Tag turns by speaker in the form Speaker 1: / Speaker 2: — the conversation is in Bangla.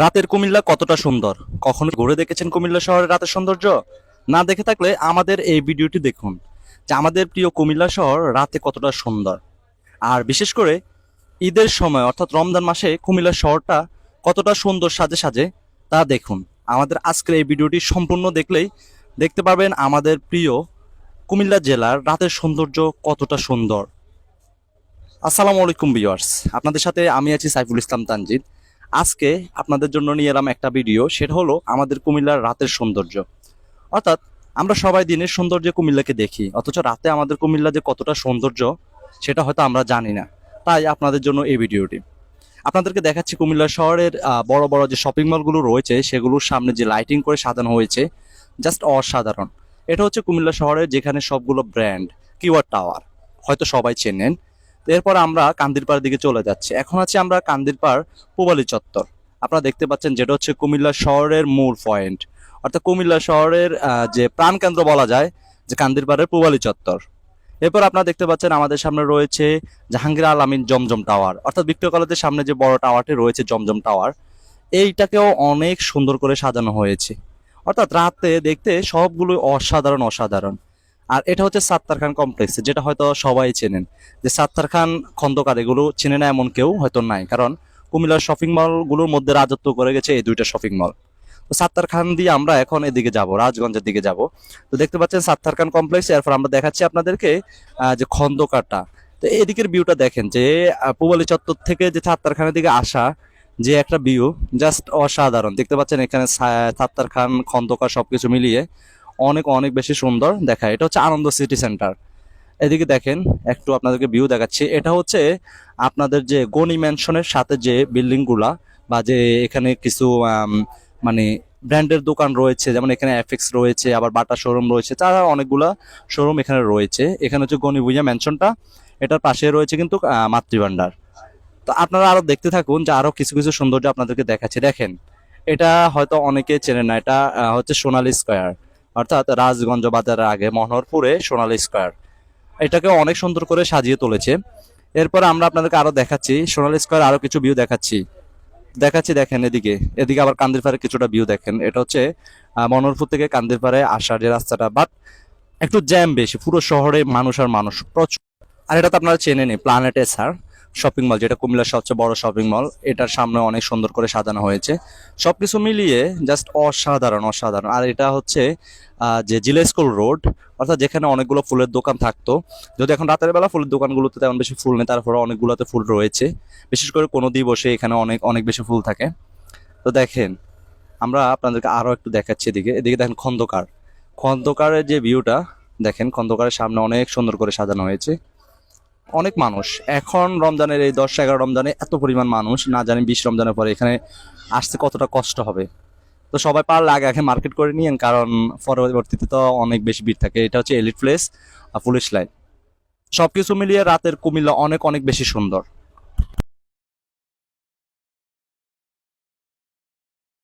Speaker 1: রাতের কুমিল্লা কতটা সুন্দর? কখনো ঘুরে দেখেছেন কুমিল্লা শহরের রাতের সৌন্দর্য? না দেখে থাকলে আমাদের এই ভিডিওটি দেখুন, যে আমাদের প্রিয় কুমিল্লা শহর রাতে কতটা সুন্দর। আর বিশেষ করে ঈদের সময়, অর্থাৎ রমজান মাসে কুমিল্লা শহরটা কতটা সুন্দর সাজে সাজে, তা দেখুন। আমাদের আজকের এই ভিডিওটি সম্পূর্ণ দেখলেই দেখতে পারবেন আমাদের প্রিয় কুমিল্লা জেলার রাতের সৌন্দর্য কতটা সুন্দর। আসসালামু আলাইকুম ভিউয়ার্স, আপনাদের সাথে আমি আছি সাইফুল ইসলাম তানজিদ। আজকে আপনাদের জন্য নিয়ে এলাম একটা ভিডিও, সেটা হলো আমাদের কুমিল্লার রাতের সৌন্দর্য। অর্থাৎ আমরা সবাই দিনের সৌন্দর্যে কুমিল্লাকে দেখি, অথচ রাতে আমাদের কুমিল্লা যে কতটা সৌন্দর্য, সেটা হয়তো আমরা জানি না। তাই আপনাদের জন্য এই ভিডিওটি। আপনাদেরকে দেখাচ্ছি কুমিল্লা শহরের বড় বড় যে শপিং মলগুলো রয়েছে, সেগুলোর সামনে যে লাইটিং করে সাজানো হয়েছে জাস্ট অসাধারণ। এটা হচ্ছে কুমিল্লা শহরের যেখানে সবগুলো ব্র্যান্ড কিওয়ার টাওয়ার হয়তো সবাই চেনেন। এরপর আমরা কান্দিরপাড়ের দিকে চলে যাচ্ছি। এখন আছে আমরা কান্দিরপাড় পূবালী চত্বর। আপনারা দেখতে পাচ্ছেন যেটা হচ্ছে কুমিল্লা শহরের মূল পয়েন্ট। অর্থাৎ কুমিল্লা শহরের যে প্রাণকেন্দ্র বলা যায়, যে কান্দিরপাড়ের পূবালী চত্বর। এরপর আপনারা দেখতে পাচ্ছেন আমাদের সামনে রয়েছে জাহাঙ্গীর আল আমিন জমজম টাওয়ার। অর্থাৎ ভিক্টোরিয়া কলেজের সামনে যে বড় টাওয়ারটি রয়েছে জমজম টাওয়ার, এইটাকেও অনেক সুন্দর করে সাজানো হয়েছে। অর্থাৎ রাতে দেখতে সবগুলো অসাধারণ অসাধারণ। আর এটা হচ্ছে সাত্তার খান কমপ্লেক্স যেটা হয়তো সবাই চেনেন। যে সাত্তার খান খন্দকার, এগুলো চেনে না এমন কেউ হয়তো নাই। কারণ কুমিল্লার শপিং মলগুলোর মধ্যে রাজত্ব করে গেছে এই দুইটা শপিং মল তো সাত্তার খান দিয়ে আমরা এখন এদিকে যাব, রাজগঞ্জের দিকে যাব। তো দেখতে পাচ্ছেন সাত্তার খান কমপ্লেক্স এরপর আমরা দেখাচ্ছি আপনাদেরকে যে খন্দকারটা। তো এদিকের ভিউটা দেখেন যে পূবালী চত্বর থেকে যে সাত্তার খানের দিকে আসা যে একটা ভিউ জাস্ট অসাধারণ। দেখতে পাচ্ছেন এখানে সাত্তার খান, খন্দকার সবকিছু মিলিয়ে। অনেক অনেক বেশি সুন্দর দেখায়। এটা হচ্ছে আনন্দ সিটি সেন্টার। এদিকে দেখেন, একটু আপনাদেরকে ভিউ দেখাচ্ছি। এটা হচ্ছে আপনাদের যে গনি ম্যানশনের সাথে যে বিল্ডিংগুলা বা যে এখানে কিছু মানে ব্র্যান্ডের দোকান রয়েছে, যেমন এখানে এফএক্স রয়েছে, আবার বাটা শোরুম রয়েছে, তারা অনেকগুলা শোরুম এখানে রয়েছে। এখানে হচ্ছে গনি ভুইয়া ম্যানশনটা এটার পাশে রয়েছে কিন্তু মাতৃভাণ্ডার। তো আপনারা আরও দেখতে থাকুন যে আরও কিছু কিছু সৌন্দর্য আপনাদেরকে দেখাচ্ছে। দেখেন, এটা হয়তো অনেকে চেনে না, এটা হচ্ছে সোনালি স্কোয়ার। অর্থাৎ রাজগঞ্জ বাজারের আগে মনোহরপুরে সোনালী স্কোয়ার। এটাকে অনেক সুন্দর করে সাজিয়ে তুলেছে। এরপর আমরা আপনাদেরকে আরও দেখাচ্ছি, সোনালী স্কোয়ার আরও কিছু ভিউ দেখাচ্ছি। দেখাচ্ছি দেখেন এদিকে। এদিকে আবার কান্দিরপাড়ে কিছুটা ভিউ দেখেন। এটা হচ্ছে মনোহরপুর থেকে কান্দিরপাড়ে আসার যে রাস্তাটা। বাট একটু জ্যাম বেশি, পুরো শহরে মানুষ আর মানুষ প্রচুর। আর এটা তো আপনারা চেনে নি প্ল্যানেট স্যার শপিং মল যেটা কুমিল্লার সবচেয়ে বড় শপিং মল এটার সামনে অনেক সুন্দর করে সাজানো হয়েছে। সবকিছু মিলিয়ে জাস্ট অসাধারণ অসাধারণ। আর এটা হচ্ছে যে জিলা স্কুল রোড অর্থাৎ যেখানে অনেকগুলো ফুলের দোকান থাকতো। যদি এখন রাতের বেলা ফুলের দোকানগুলোতে তেমন বেশি ফুল নেই, তারপরে অনেকগুলোতে ফুল রয়েছে। বিশেষ করে কোনো দিবসে এখানে অনেক অনেক বেশি ফুল থাকে। তো দেখেন, আমরা আপনাদেরকে আরও একটু দেখাচ্ছি এদিকে। এদিকে দেখেন খন্দকার। খন্দকারের যে ভিউটা দেখেন, খন্দকারের সামনে অনেক সুন্দর করে সাজানো হয়েছে। অনেক মানুষ। এখন রমজানের এই দশ এগারো রমজানে এত পরিমাণ মানুষ, না জানি বিশ রমজানের পরে এখানে আসতে কতটা কষ্ট হবে। তো সবাই পারলে আগে আগে মার্কেট করে নিয়েন, কারণ পরবর্তীতে তো অনেক বেশি ভিড় থাকে। এটা হচ্ছে এলিট প্লেস আর পুলিশ লাইন সব কিছু মিলিয়ে রাতের কুমিল্লা অনেক অনেক বেশি সুন্দর।